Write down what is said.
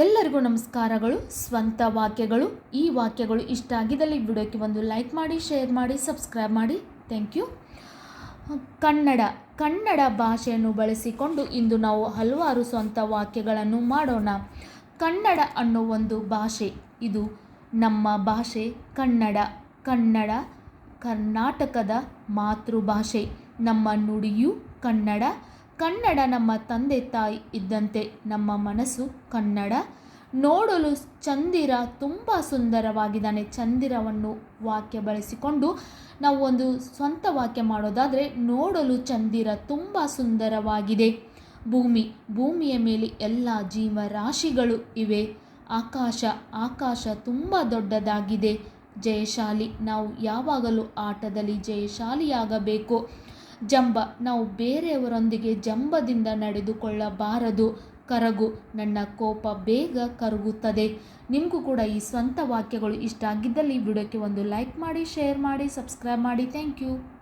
ಎಲ್ಲರಿಗೂ ನಮಸ್ಕಾರಗಳು, ಸ್ವಂತ ವಾಕ್ಯಗಳು, ಈ ವಾಕ್ಯಗಳು ಇಷ್ಟ ಆಗಿದ್ದಲ್ಲಿ ವಿಡಿಯೋಕ್ಕೆ ಒಂದು ಲೈಕ್ ಮಾಡಿ, ಶೇರ್ ಮಾಡಿ, ಸಬ್ಸ್ಕ್ರೈಬ್ ಮಾಡಿ. Thank you. ಕನ್ನಡ ಕನ್ನಡ ಭಾಷೆಯನ್ನು ಬಳಸಿಕೊಂಡು ಇಂದು ನಾವು ಹಲವಾರು ಸ್ವಂತ ವಾಕ್ಯಗಳನ್ನು ಮಾಡೋಣ. ಕನ್ನಡ ಅನ್ನೋ ಒಂದು ಭಾಷೆ, ಇದು ನಮ್ಮ ಭಾಷೆ, ಕನ್ನಡ ಕನ್ನಡ, ಕರ್ನಾಟಕದ ಮಾತೃಭಾಷೆ. ನಮ್ಮ ನುಡಿಯು ಕನ್ನಡ ಕನ್ನಡ ನಮ್ಮ ತಂದೆ ತಾಯಿ ಇದ್ದಂತೆ ನಮ್ಮ ಮನಸ್ಸು ಕನ್ನಡ. ನೋಡಲು ಚಂದಿರ ತುಂಬ ಸುಂದರವಾಗಿದ್ದಾನೆ. ಚಂದಿರವನ್ನು ವಾಕ್ಯ ಬಳಸಿಕೊಂಡು ನಾವು ಒಂದು ಸ್ವಂತ ವಾಕ್ಯ ಮಾಡೋದಾದರೆ ನೋಡಲು ಚಂದಿರ ತುಂಬ ಸುಂದರವಾಗಿದೆ. ಭೂಮಿ, ಭೂಮಿಯ ಮೇಲೆ ಎಲ್ಲ ಜೀವರಾಶಿಗಳು ಇವೆ. ಆಕಾಶ ಆಕಾಶ ತುಂಬ ದೊಡ್ಡದಾಗಿದೆ. ಜಯಶಾಲಿ, ನಾವು ಯಾವಾಗಲೂ ಆಟದಲ್ಲಿ ಜಯಶಾಲಿಯಾಗಬೇಕು. ಜಂಬ. ನಾವು ಬೇರೆಯವರೊಂದಿಗೆ ಜಂಬದಿಂದ ನಡೆದುಕೊಳ್ಳಬಾರದು. ಕರಗು, ನನ್ನ ಕೋಪ ಬೇಗ ಕರಗುತ್ತದೆ. ನಿಮಗೂ ಕೂಡ ಈ ಸ್ವಂತ ವಾಕ್ಯಗಳು ಇಷ್ಟ ಆಗಿದ್ದಲ್ಲಿ ವಿಡಿಯೋಕ್ಕೆ ಒಂದು ಲೈಕ್ ಮಾಡಿ, ಶೇರ್ ಮಾಡಿ, ಸಬ್ಸ್ಕ್ರೈಬ್ ಮಾಡಿ. Thank you.